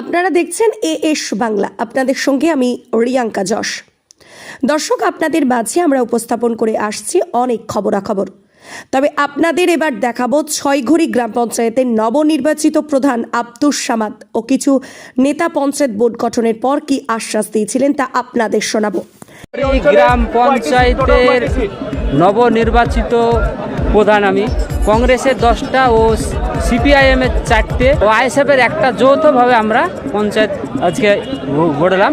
আপনারা দেখছেন A S Bangla. আপনাদের সঙ্গে আমি রিয়াঙ্কা যশ। দর্শক, আপনাদের মাঝে আমরা উপস্থাপন করে আসছি অনেক খবরাখবর। তবে আপনাদের এবার দেখাবো ছয়ঘড়ি গ্রাম পঞ্চায়েতের নবনির্বাচিত প্রধান আব্দুস সামাদ ও কিছু নেতা পঞ্চায়েত বোর্ড গঠনের পর কি আশ্বাস দিয়েছিলেন তা আপনাদের শোনাবো। গ্রাম পঞ্চায়েতের নবনির্বাচিত প্রধান আমি। কংগ্রেসের দশটা ও সিপিআইএমের চারটে ও আইএসএফের একটা যৌথভাবে আমরা পঞ্চায়েত আজকে গড়লাম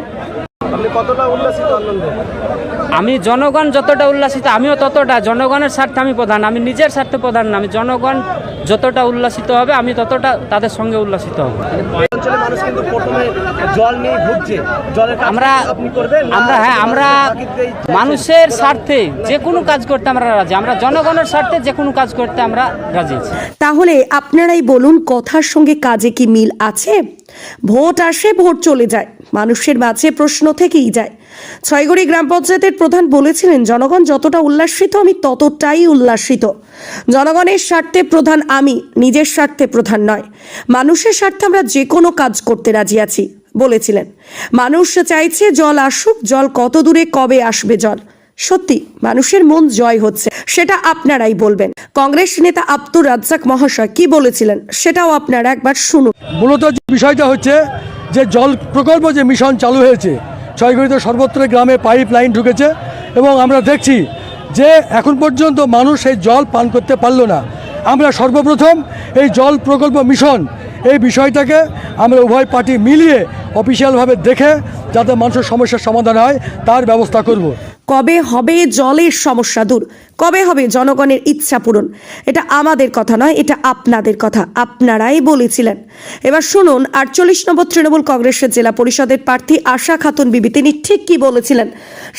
আমি জনগণ যতটা উল্লাসিত আমিও ততটা। জনগণের স্বার্থে আমি প্রধান আমি নিজের স্বার্থে প্রধান না। আমি জনগণ যতটা উল্লাসিত হবে আমি ততটা তাদের সঙ্গে উল্লাসিত হব। মানুষ কিন্তু প্রথমে জল নিয়ে ভুগছে। আমরা আমরা হ্যাঁ আমরা মানুষের স্বার্থে যে কোনো কাজ করতে আমরা রাজি। আমরা জনগণের স্বার্থে যে কোনো কাজ করতে আমরা রাজি তাহলে আপনারাই বলুন কথার সঙ্গে কাজে কি মিল আছে? ভোট আসে ভোট চলে যায়। মানুষের মাঝে প্রশ্ন থেকেই যায়। ছয়গড়ি গ্রাম পঞ্চায়েতের প্রধান বলেছিলেন, জনগণ যতটা উল্লাসিত, আমি ততটাই উল্লাসিত। জনগণের স্বার্থে প্রধান আমি, নিজের স্বার্থে প্রধান নয়। মানুষের স্বার্থে আমরা যে কোনো কাজ করতে রাজি আছি, বলেছিলেন। মানুষ চাইছে জল আসুক, জল কত দূরে কবে আসবে জল? সত্যি, মানুষের মন জয় হচ্ছে, সেটা আপনারাই বলবেন। কংগ্রেস নেতা আব্দুর রাজ্জাক মহাশয় কি বলেছিলেন, সেটাও আপনারা একবার শুনুন। মূলত বিষয়টা হচ্ছে যে জল প্রকল্প যে মিশন চালু হয়েছে, ছয়গড়িতে সর্বত্র গ্রামে পাইপ লাইন ঢুকেছে এবং আমরা দেখছি যে এখন পর্যন্ত মানুষ এই জল পান করতে পারল না। আমরা সর্বপ্রথম এই জল প্রকল্প মিশন এই বিষয়টাকে আমরা উভয় পার্টি মিলিয়ে অফিসিয়ালভাবে দেখে যাতে মানুষের সমস্যার সমাধান হয়, তার ব্যবস্থা করব। কবে হবে জলের সমস্যা দূর? কবে হবে জনগণের ইচ্ছা পূরণ? এটা আমাদের কথা নয় এটা আপনাদের কথা। আপনারাই বলেছিলেন। এবার শুনুন আটচল্লিশ নম্বর তৃণমূল কংগ্রেসের জেলা পরিষদের প্রার্থী আশা খাতুন বিবি তিনি ঠিক কি বলেছিলেন?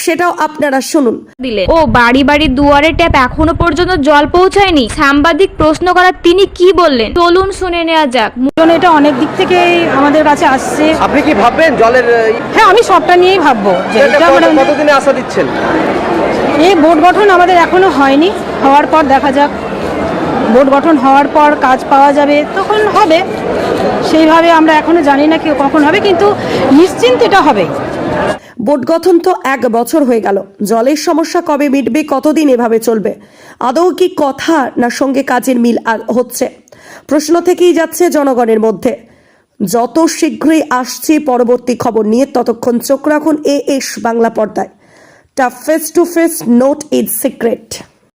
সেটাও আপনারা শুনুন। দিলেন। ও বাড়ি বাড়ি দুয়ারে ট্যাপ এখনও পর্যন্ত জল পৌঁছায়নি। সাংবাদিক প্রশ্ন করার তিনি কি বললেন? চলুন শুনে নেওয়া যাক। এটা অনেক দিক থেকেই আমাদের কাছে আসছে। আপনি কি ভাববেন জলের হ্যাঁ আমি সবটা নিয়েই ভাববো। মানে কতদিনে আশা দিচ্ছেন? এই বোর্ড গঠন আমাদের এখনও হয়নি। হওয়ার পর দেখা যাক। বোর্ড গঠন হওয়ার পর কাজ পাওয়া যাবে, তখন হবে। সেইভাবে আমরা এখনও জানি না কি কখন হবে, কিন্তু নিশ্চিন্ত এটা হবে। বোর্ড গঠন তো এক বছর হয়ে গেল। জলের সমস্যা কবে মিটবে, কতদিন এভাবে চলবে? আদৌ কি কথা না সঙ্গে কাজের মিল হচ্ছে? প্রশ্ন থেকেই যাচ্ছে জনগণের মধ্যে। যত শীঘ্রই আসছে পরবর্তী খবর নিয়ে ততক্ষণ চোখ রাখুন এ এস বাংলা পর্দায়। the face to face note its secret.